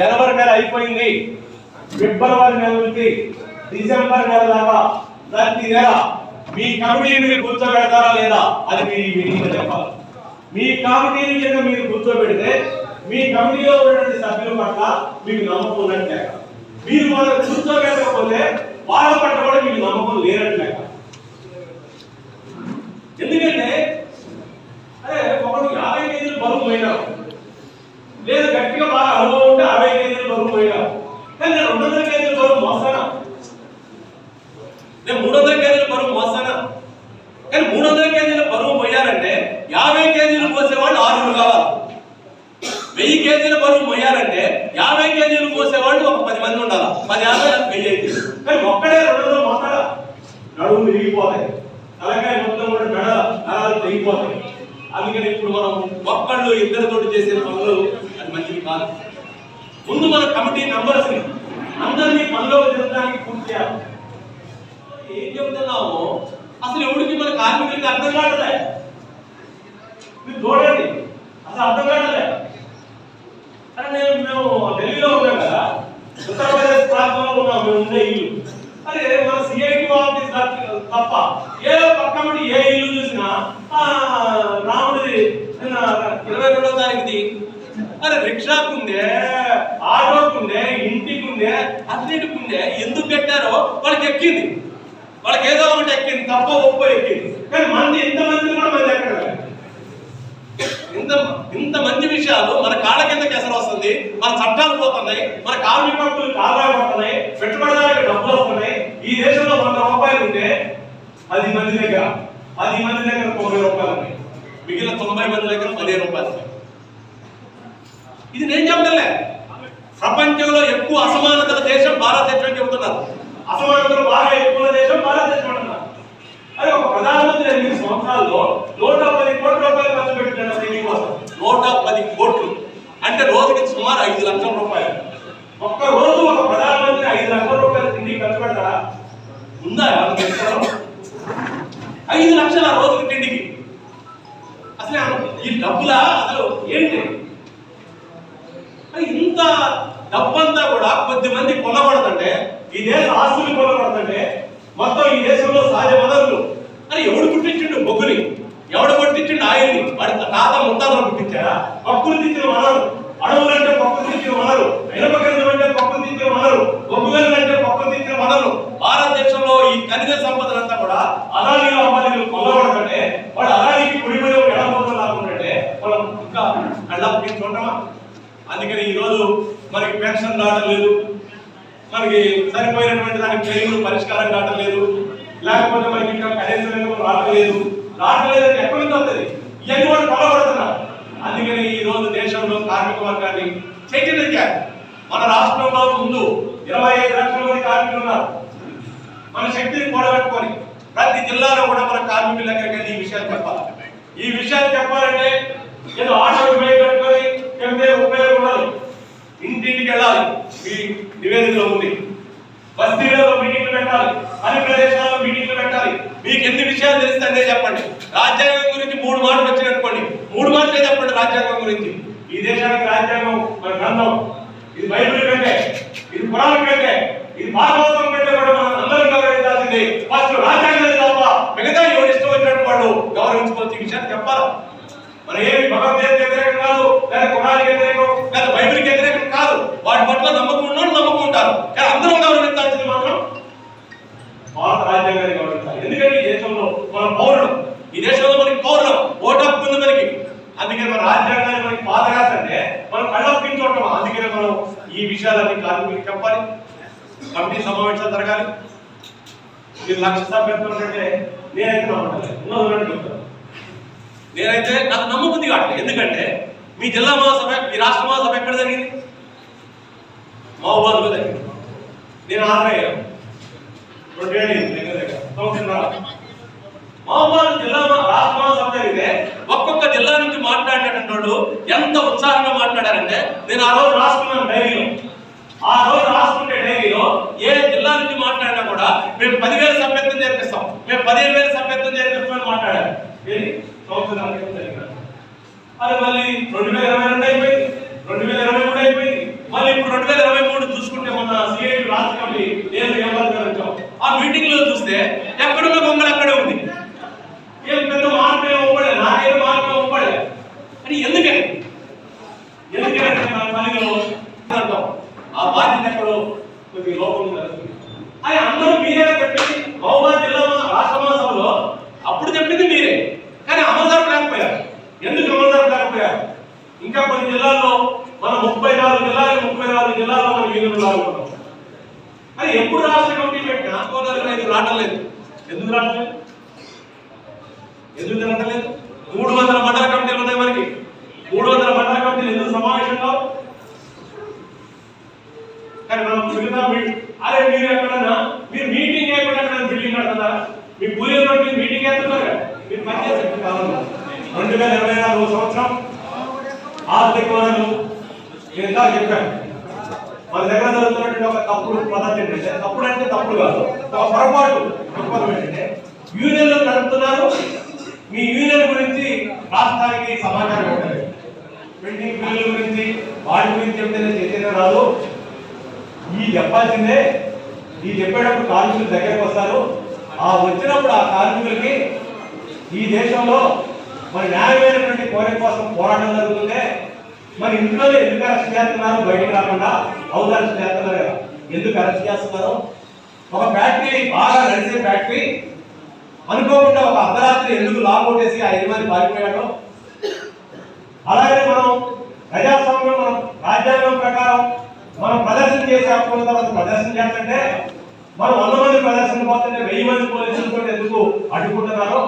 జనవరి నెల అయిపోయింది. ఫిబ్రవరి నెల నుంచి డిసెంబర్ నెల దాకా ప్రతి నెల మీ కమిటీని మీరు కూర్చోబెడతారా లేదా అది మీ మీటింగ్ చెప్పాలి. మీ కమిటీని కింద మీరు కూర్చోబెడితే మీ కమిటీలో ఉన్నటువంటి సభ్యుల పట్ల మీకు నమ్మకం ఉన్నట్టు మీరు వాళ్ళని కూర్చోబెట్టకపోతే వాళ్ళ పట్ల కూడా మీకు నమ్మకం లేనట్టు ఎందుకంటే అరే ఒకడు యాభై కేజీలు బరువు పోయినారు లేదు గట్టిగా బాగా అనుభవం యాభై కేజీలు బరువు పోయినా కానీ నేను రెండు వందల కేజీల బరువు మోస్తానా? నేను మూడు వందల కేజీల బరువు మోస్తానా? కానీ మూడు వందల కేజీల బరువు పోయారంటే యాభై కేజీలు పోసేవాళ్ళు ఆరుగురు కావాలి. వెయ్యి కేజీల బరువు పోయారంటే యాభై కేజీలు పోసేవాళ్ళు ఒక పది మంది ఉండాలి. పది యాభై వెయ్యి అయితే. కానీ ఒక్కడే రెండు వందలు మొక్కడా నడుము విరిగిపోతాయి. తలకాయ మొత్తం కూడా మెడ నరాలు తెగిపోతాయి. అందుకని ఇప్పుడు మనం ఒక్కళ్ళు ఇద్దరితోటి చేసే పనులు అది మంచిది కాదు. ముందు మన కమిటీ మెంబర్స్ని అందరినీ పనిలో జరగడానికి పూర్తి చేయాలి. ఏం చెబుతున్నాము అసలు ఎవరికి మన కార్మికులకి అర్థం కావట్లే? మీరు చూడండి. అసలు అర్థం కావట్లే. అరే నేను మేము ఢిల్లీలో ఉన్నాం కదా. ఉత్తరప్రదేశ్ ప్రాంతంలో ఉన్నాం మేము ఉండే ఇల్లు. అరే మన సిఐటి ఆఫీస్ తప్ప- ఏ పక్క ఏ ఇల్లు చూసినా రాముడిది ఇరవై రెండో తారీఖుది అరే రిక్షాకు ఉందే ఆటోకు ఉందే ఇంటికి ఉందే అన్నిటికి ఉందే ఎందుకు పెట్టారో వాళ్ళకి ఎక్కింది. వాళ్ళకి ఏదో ఒకటి ఎక్కింది తప్ప ఒప్పో ఎక్కింది. కానీ మంది ఇంతమంది కూడా మంది ఎక్కడ ఇంత ఇంత మంచి విషయాలు మన కాళ్ళ కింద ఎసరు వస్తుంది మన చట్టాలు పోతున్నాయి మన కార్మిక హక్కులు కాలా పడుతున్నాయి పెట్టుబడిదారులకు డబ్బులు వస్తున్నాయి. ఈ దేశంలో వంద రూపాయలు ఉంటే పది మంది దగ్గర పది మంది దగ్గర తొంభై రూపాయలు ఉన్నాయి. మిగిలిన తొంభై మంది దగ్గర పదిహేను రూపాయలు ఉన్నాయి. ఇది నేను చెప్పలే ప్రపంచంలో ఎక్కువ అసమానతల దేశం భారతదేశం అని చెబుతున్నారు. అసమానతలు బాగా ఎక్కువ దేశం భారతదేశం అంటున్నారు అరే ఒక ప్రధానమంత్రి ఎనిమిది సంవత్సరాల్లో నూట పది కోట్ల రూపాయలు ఖర్చు పెట్టినాడు దీని కోసం నూట పది కోట్లు? అంటే రోజుకి సుమారు ఐదు లక్షల రూపాయలు. ఒక్క రోజు ఒక ప్రధానమంత్రి ఐదు లక్షల రూపాయలు తిండి ఖర్చు పెడతారా ఉందా? ఐదు లక్షల రోజుకి తిండికి. అసలు ఈ డబ్బులా? అసలు ఏంటి? ఇంత డబ్బంతా కూడా కొద్ది మంది కొనబడుతుంటే ఈ దేశ ఆస్తులు కొనబడుతుంటే మొత్తం ఈ దేశంలో సహజ వనరులు. అని ఎవడు పుట్టించిండు బొగ్గుని? ఎవడు పుట్టించిండు ఆయన్ని వాడి తాత ముత్తాతలు పుట్టించారా? పక్కులు ఇచ్చిన వనరు. అడవులు అంటే పక్కులు ఇచ్చిన వనరు. ఇనపగంధం అంటే పక్కులు ఇచ్చిన వనరు. బొగ్గుగల్లు అంటే పక్కులు ఇచ్చిన వనరు. భారతదేశంలో ఈ ఖనిజ సంపదలంతా కూడా అదానీలు అంబానీలు కొల్లబడుతుంటే వాడు అదానికి కుడిమని ఎలా పోతున్నా లాగుంటే మనం ఇంకా అలా చూడమా అందుకని ఈ రోజు మనకి పెన్షన్ రావడం లేదు. మనకి సరిపోయినటువంటి దానికి ట్రైన్లు పరిష్కారం కావడం లేదు. లేకపోతే మనకి ఇంకా కనీస రావట్లేదు. రావడం లేదు రావడం లేదంటే ఎక్కడి నుంచి వస్తుంది? ఇవన్నీ కూడా పొలబడుతున్నారు అందుకని ఈ రోజు దేశంలో కార్మిక వర్గాన్ని చైతన్యం మన రాష్ట్రంలో ముందు ఇరవై ఐదు లక్షల మంది కార్మికులు ఉన్నారు. మన శక్తిని కూడబెట్టుకొని ప్రతి జిల్లాలో కూడా మన కార్మికుల దగ్గరికి ఈ విషయాలు చెప్పాలి. ఈ విషయాలు చెప్పాలంటే ఏదో ఆటో ఉపయోగ కట్టుకొని ఉపయోగం వెళ్ళాలి. మీ నివేదికలో ఉంది. బస్తీలలో మీటింగ్లు పెట్టాలి. అన్ని ప్రదేశాల్లో మీటింగ్లు పెట్టాలి. మీకు ఎన్ని విషయాలు తెలిస్తే చెప్పండి. రాజ్యాంగం గురించి మూడు మాటలు వచ్చినాయి అనుకోండి. మూడు మాటలే చెప్పండి రాజ్యాంగం గురించి. ఈ దేశానికి రాజ్యాంగం మన గ్రంథం. ఇది బైబిల్ కంటే ఇది పురాణం కంటే ఇది భాగవతం కంటే కూడా మనం అందరం గౌరవించాల్సింది ఫస్ట్ రాజ్యాంగం తప్ప మిగతా ఎవరు ఇష్టం వచ్చినట్టు వాళ్ళు గౌరవించుకోవచ్చు. ఈ విషయాన్ని చెప్పాలి? మరి ఏమి భగవద్గీత వ్యతిరేకం కాదు లేదా కురానికి వ్యతిరేకం లేదా బైబిల్కి వ్యతిరేకం కాదు. వాటి పట్ల నమ్మకం ఉన్నాడు నమ్మకం ఉంటారు. కానీ అందరం గౌరవించాల్సింది మాత్రం భారత రాజ్యాంగాన్ని గౌరవించాలి ఎందుకంటే ఈ దేశంలో మన పౌరులు ఈ దేశంలో మనకి పౌరులు ఓటు హక్కు ఉంది మనకి. అందుకే మన రాజ్యాంగాన్ని మనకి పాదయాత్ర అంటే మనం ఉంటాం అందుకనే మనం ఈ విషయాలన్నీ కార్మికులకు చెప్పాలి. కమిటీ సమావేశాలు జరగాలి. మీరు లక్ష సభ్యత్వం అంటే నేనైతే నమ్మట్లేదు. ఉన్నది నేనైతే నాకు నమ్మబుద్ధి కావట్లేదు. ఎందుకంటే మీ జిల్లా మహాసభ మీ రాష్ట్ర మహాసభ ఎక్కడ జరిగింది? మహబూబాద్లో జరిగింది. నేను ఆదరయ్యాను రెండేళ్ళు అయింది దగ్గర దగ్గర. సంవత్సరం మహబూబాద్ జిల్లా రాష్ట్ర మహాసభ జరిగితే ఒక్కొక్క జిల్లా నుంచి మాట్లాడినటువంటి వాళ్ళు ఎంత ఉత్సాహంగా మాట్లాడారంటే నేను ఆ రోజు రాసుకున్నాను డైరీలో. ఆ రోజు రాసుకుంటే డైరీలో ఏ జిల్లా నుంచి మాట్లాడినా కూడా మేము పదివేల సభ్యత్వం చేర్పిస్తాం మేము పదిహేను వేల సభ్యత్వం చేర్పిస్తామని మాట్లాడారు. ఏది? సంవత్సరాల అది మళ్ళీ రెండు వేల ఇరవై రెండు అయిపోయింది రెండు వేల ఇరవై మూడు అయిపోయింది మళ్ళీ ఇప్పుడు రెండు వేల ఇరవై మూడు చూసుకుంటే మన సిఐటి రాష్ట్ర కమిటీ నేను ఎవరు గారు వచ్చాం ఆ మీటింగ్లో చూస్తే ఎక్కడున్న బొమ్మలు అక్కడే ఉంది ఏం పెద్ద మార్పే ఒప్పడే నాకేం మార్పే ఒప్పడే అని ఎందుకని ఎందుకని అంటే మన పనిలో అంటాం ఆ బాధ్యత ఎక్కడో కొద్ది లోపం ఉంది అని అందరూ మీరే చెప్పింది మహబూబాద్ జిల్లా రాష్ట్ర మహాసభలో అప్పుడు చెప్పింది మీరే కానీ అమలు జరపలేకపోయారు ఎందుకు అమలు జరపలేకపోయారు ఇంకా కొన్ని జిల్లాల్లో మన ముప్పై నాలుగు జిల్లాలు ముప్పై నాలుగు జిల్లాల్లో మనం యూనియన్ లాగుతున్నాం ఎప్పుడు రాష్ట్ర కమిటీ పెట్టినా గోదావరి రైతులు రావట్లేదు ఎందుకు రావట్లేదు? ఎందుకు జరగట్లేదు మూడు వందల మండల కమిటీలు ఉన్నాయి మనకి. మూడు వందల మండల కమిటీలు ఎందుకు సమావేశం కానీ మనం మిగతా అరే మీరు ఎక్కడన్నా మీరు మీటింగ్ చేయకుండా ఎక్కడ బిల్డింగ్ కడుతున్నారా మీ కూలీలో మీరు మీటింగ్ చేస్తున్నారు మీరు పనిచేసే చేసే రెండు వేల ఇరవై నాలుగు సంవత్సరం ఆర్థిక వనరులు నేను ఇందాక చెప్పాను. మన దగ్గర జరుగుతున్నటువంటి ఒక తప్పుడు పద్ధతి ఏంటంటే తప్పుడు అంటే తప్పుడు కాదు. ఒక పొరపాటు దృక్పథం ఏంటంటే యూనియన్లు నడుపుతున్నారు. మీ యూనియన్ గురించి రాష్ట్రానికి సమాచారం ఇవ్వలేదు పెండింగ్ బిల్లుల గురించి వాటి గురించి చెప్తేనే చైతన్యం రాదు ఈ చెప్పాల్సిందే ఈ చెప్పేటప్పుడు కార్మికులు దగ్గరకు వస్తారు. ఆ వచ్చినప్పుడు ఆ కార్మికులకి ఈ దేశంలో మరి న్యాయమైనటువంటి కోరిక కోసం పోరాటం జరుగుతుంటే మరి ఇంట్లో ఎందుకు అరెస్ట్ చేస్తున్నారు? బయటకు రాకుండా హౌస్ అరెస్ట్ చేస్తున్నారు ఎందుకు అరెస్ట్ చేస్తున్నారు? ఒక ఫ్యాక్టరీ బాగా నడిచే ఫ్యాక్టరీ అనుకోకుండా ఒక అర్ధరాత్రి ఎందుకు లాగొట్టేసి ఆ యజమాని పారిపోయాడు? అలాగే మనం ప్రజాస్వామ్యం మనం రాజ్యాంగం ప్రకారం మనం ప్రదర్శన చేసే హక్కు తర్వాత ప్రదర్శన చేస్తుంటే మనం వంద మంది ప్రదర్శన పోతుంటే వెయ్యి మంది పోలీసులతో ఎందుకు అడ్డుకుంటున్నారో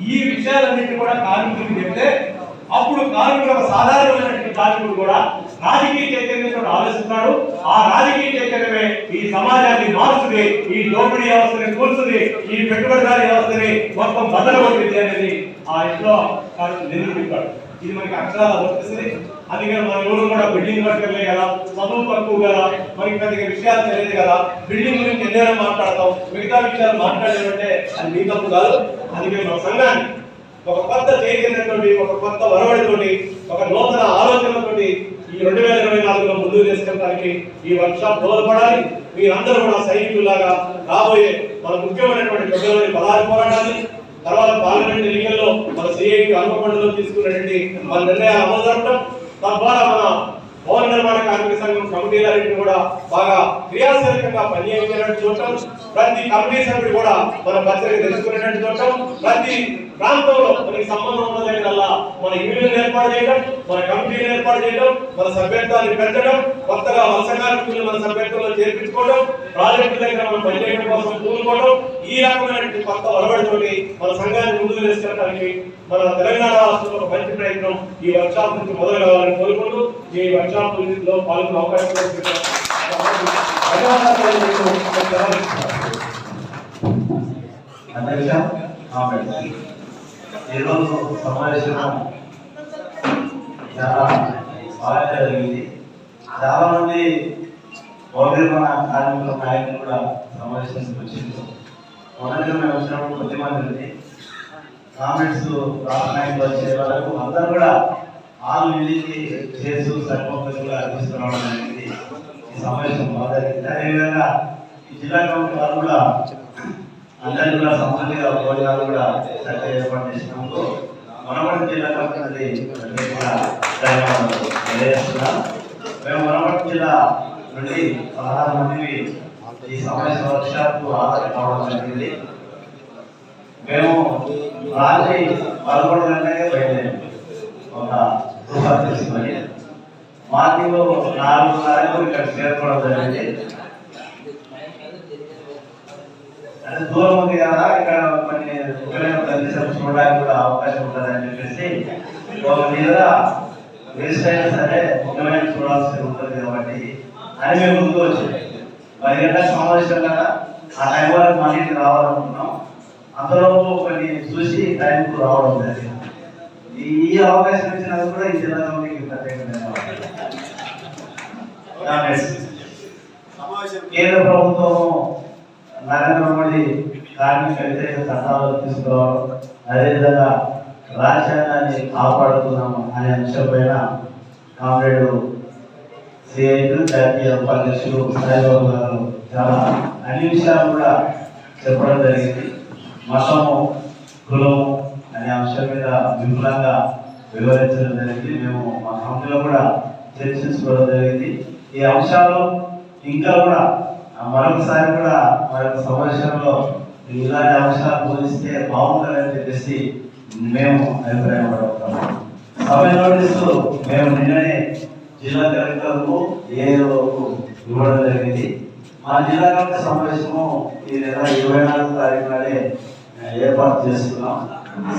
ఈ విషయాలన్నింటినీ కూడా కార్మికులకు చెప్తే అప్పుడు కార్మికుడు ఒక సాధారణమైనటువంటి కార్మికుడు కూడా రాజకీయ చైతన్యంతో ఆలోచిస్తాడు. ఆ రాజకీయ చైతన్యమే ఈ సమాజాన్ని మారుస్తుంది ఈ దోపిడీ వ్యవస్థని కూర్చుంది ఈ పెట్టుబడిదారి వ్యవస్థని మొత్తం బదలు అనేది ఆ ఇంట్లో కార్మికుడు ఇది మనకి అక్షరాలు వర్తిస్తుంది. అందుకని మన ఎవరు కూడా బిల్డింగ్ వర్కర్లే కదా చదువు తక్కువ కదా మనకి పెద్దగా విషయాలు తెలియదు కదా. బిల్డింగ్ గురించి ఎన్నైనా మాట్లాడతాం మిగతా విషయాలు మాట్లాడాలంటే అది మీ తప్పు కాదు. అందుకని మన సంఘాన్ని ఒక కొత్త చైతన్యంతోటి ఒక కొత్త వరవడితోటి ఒక నూతన ఆలోచనతోటి ఈ రెండు వేల ఇరవై నాలుగులో ముందుకు తీసుకెళ్ళడానికి ఈ వర్క్ షాప్ దోహదపడాలి మీరందరూ కూడా సైనికులాగా రాబోయే మన ముఖ్యమైనటువంటి ప్రజలని పదహారు పోరాటాన్ని తర్వాత పార్లమెంట్ ఎన్నికల్లో మన సిఐటి అనుకోకుండా తీసుకున్నటువంటి మన నిర్ణయాలు అమలు జరపడం తద్వారా మన భవన నిర్మాణ కార్మిక సంఘం కమిటీలన్నింటినీ కూడా బాగా క్రియాశీలకంగా పనిచేయడానికి చూడటం ప్రతి కమిటీ సభ్యుడు కూడా మన పత్రిక తెలుసుకునేటట్టు చూడటం ప్రతి ప్రాంతంలో మనకి సంబంధం ఉన్న దగ్గరల్లా మన యూనియన్ ఏర్పాటు చేయడం మన కమిటీని ఏర్పాటు చేయడం మన సభ్యత్వాన్ని పెంచడం కొత్తగా వలస కార్మికులు మన సభ్యత్వంలో చేర్పించుకోవడం ప్రాజెక్టు దగ్గర మనం పనిచేయడం కోసం పూనుకోవడం ఈ రకమైనటువంటి కొత్త ఒరబడితోటి మన సంఘాన్ని ముందుకు తీసుకెళ్ళడానికి మన తెలంగాణ రాష్ట్రంలో ఒక మంచి ప్రయత్నం ఈ వర్క్షాప్ నుంచి మొదలు కావాలని కోరుకుంటూ ఈ వర్క్షాప్లో పాల్గొనే అవకాశం కల్పించిన ఈరోజు సమావేశం చాలా బాగా జరిగింది. చాలా మంది పౌర్ణిమ కార్మికుల నాయకులు కూడా సమావేశానికి వచ్చింది మొదటిగా మేము వచ్చినప్పుడు కొద్ది మంది ఉంది. కామెంట్స్ రాష్ట్ర వచ్చే వరకు అందరూ కూడా ఆల్ ఇంటికి చేస్తూ సరిపోతుంది కూడా అందిస్తున్నాం అనేది ఈ సమావేశం బాగా జరిగింది. అదేవిధంగా ఈ జిల్లా కమిటీ వారు కూడా అందరికీ కూడా సమృద్ధిగా భోజనాలు కూడా చక్కగా ఏర్పాటు చేసినందుకు మనవడి జిల్లా కమిటీ కూడా తెలియజేస్తున్నాం. మేము మనవడి జిల్లా నుండి పదహారు మంది ఈ సమావేశ వర్క్షాప్కు హాజరు కావడం జరిగింది. మేము రాత్రి పదకొండు గంటలకే బయలుదేరాం. ఒక రూపాయలు తీసుకొని మార్నింగ్ నాలుగున్నరకు ఇక్కడ చేరుకోవడం జరిగింది. అది దూరం ఉంది కదా ఇక్కడ కొన్ని ఎక్కడైనా ప్రదేశాలు చూడడానికి కూడా అవకాశం ఉంటుందని చెప్పేసి ఒక మీద వేస్ట్ అయినా సరే ముఖ్యమైన చూడాల్సి ఉంటుంది కాబట్టి అని మేము ముందు వచ్చి. పది గంటల సమావేశం కదా ఆ టైం వరకు మళ్ళీ రావాలనుకున్నాం. అంతలోపు కొన్ని చూసి టైంకు రావడం జరిగింది. ఈ అవకాశం ఇచ్చినందుకు కూడా ఈ జిల్లా కమిటీకి ప్రత్యేక ధన్యవాదాలు. కేంద్ర ప్రభుత్వం నరేంద్ర మోడీ కార్మిక వ్యతిరేక చట్టాలు తీసుకురావడం అదేవిధంగా రాజ్యాంగాన్ని కాపాడుతున్నాము అనే అంశం పైన కామ్రేడు సిఐటి జాతీయ ఉపాధ్యక్షులు సాయిబాబు గారు చాలా అన్ని విషయాలు కూడా చెప్పడం జరిగింది. మతము కులము అనే అంశం మీద విపులంగా వివరించడం జరిగింది. మేము మా కంపెనీలో కూడా చర్చించుకోవడం జరిగింది. ఈ అంశాలు ఇంకా కూడా మరొకసారి కూడా మరొక సమావేశంలో ఇలాంటి అంశాలు బోధిస్తే బాగుంటుందని చెప్పేసి మేము అభిప్రాయపడతాము సభ నోటీసు మేము నిన్ననే జిల్లా కలెక్టర్కు ఏఓకు ఇవ్వడం జరిగింది. మా జిల్లా కలెక్టర్ సమావేశము ఈ నెల ఇరవై నాలుగు తారీఖు నాడే ఏర్పాటు చేస్తున్నాం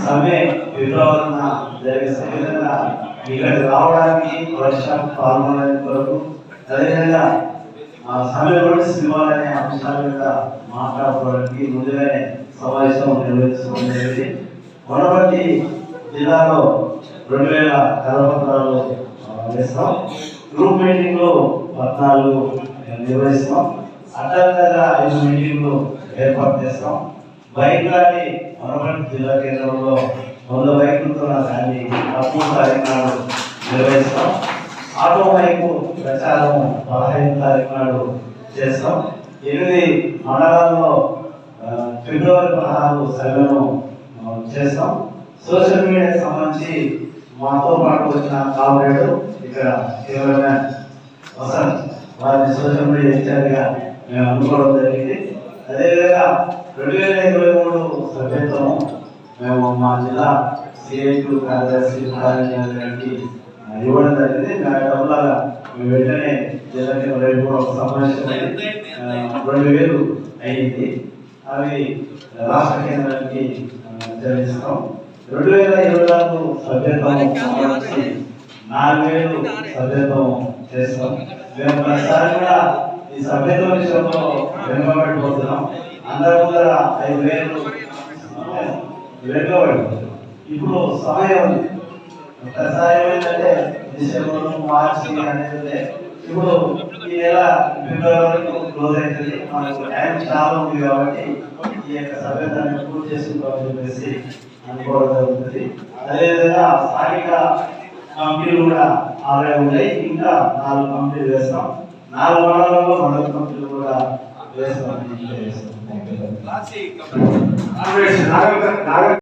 సమ్మె ఫిబ్రవరిన జరిగే సమయంలో ఇక్కడికి రావడానికి వర్షం పాల్గొనడానికి కొరకు అదేవిధంగా ఆ సమ్మె నోటీస్ అంశాల మీద మాట్లాడుకోవడానికి ముందుగానే సమావేశం నిర్వహించడం జరిగింది. వనపర్తి జిల్లాలో రెండు వేల కలపత్రాలు వేస్తాం. గ్రూప్ మీటింగ్లో పద్నాలుగు నిర్వహిస్తాం. అడ్డంగా ఐదు మీటింగ్లు ఏర్పాటు చేస్తాం. బైక్ ర్యాలీ వనపర్తి జిల్లా కేంద్రంలో వంద బైకులతో ర్యాలీ పదమూడు తారీఖు నిర్వహిస్తాం. ఆటో ప్రచారం పదహైదు తారీఖు నాడు చేస్తాం. ఎనిమిది మండలాల్లో ఫిబ్రవరి పదహారు సభను చేస్తాం. సోషల్ మీడియాకి సంబంధించి మాతో పాటు వచ్చిన కామ్రేడ్ ఇక్కడ కెమెరామ్యాన్ వసంత్ వారిని సోషల్ మీడియా ఇన్ఛార్జ్గా మేము అనుకోవడం జరిగింది. అదేవిధంగా రెండు వేల ఇరవై మూడు సభ్యత్వం మేము మా జిల్లా సిఐటు కార్యదర్శి కార్యాలయం గారికి ఇవ్వడం జరిగింది. మేము వెంటనే జిల్లాకి రేపు కూడా ఒక సమావేశం రెండు వేలు అయింది. అవి రాష్ట్ర కేంద్రానికి చెల్లిస్తాం. రెండు వేల ఇరవై నాలుగు సభ్యత్వం నాలుగు వేలు సభ్యత్వం చేస్తాం. మేము ప్రతిసారి కూడా ఈ సభ్యత్వం విషయంలో వెనుకబడిపోతున్నాం. అందరి ముందర ఐదు వేలు వెనుకబడిపోతున్నాం. ఇప్పుడు సమయం ఉంది. ఒకసారి ఏంటంటే డిసెంబర్ మార్చి అనేది ఇప్పుడు ఈ నెల ఫిబ్రవరి క్లోజ్ అవుతుంది. మనకు టైం చాలా ఉంది కాబట్టి ఈ యొక్క సభ్యతాన్ని పూర్తి చేసుకోవాలని చెప్పేసి అనుకోవడం జరుగుతుంది. అదేవిధంగా స్థానిక కంపెనీలు కూడా ఆల్రెడీ ఉన్నాయి. ఇంకా నాలుగు కంపెనీలు వేస్తాం. నాలుగు మండలంలో మరొక కంపెనీలు కూడా వేస్తామని తెలియజేస్తాం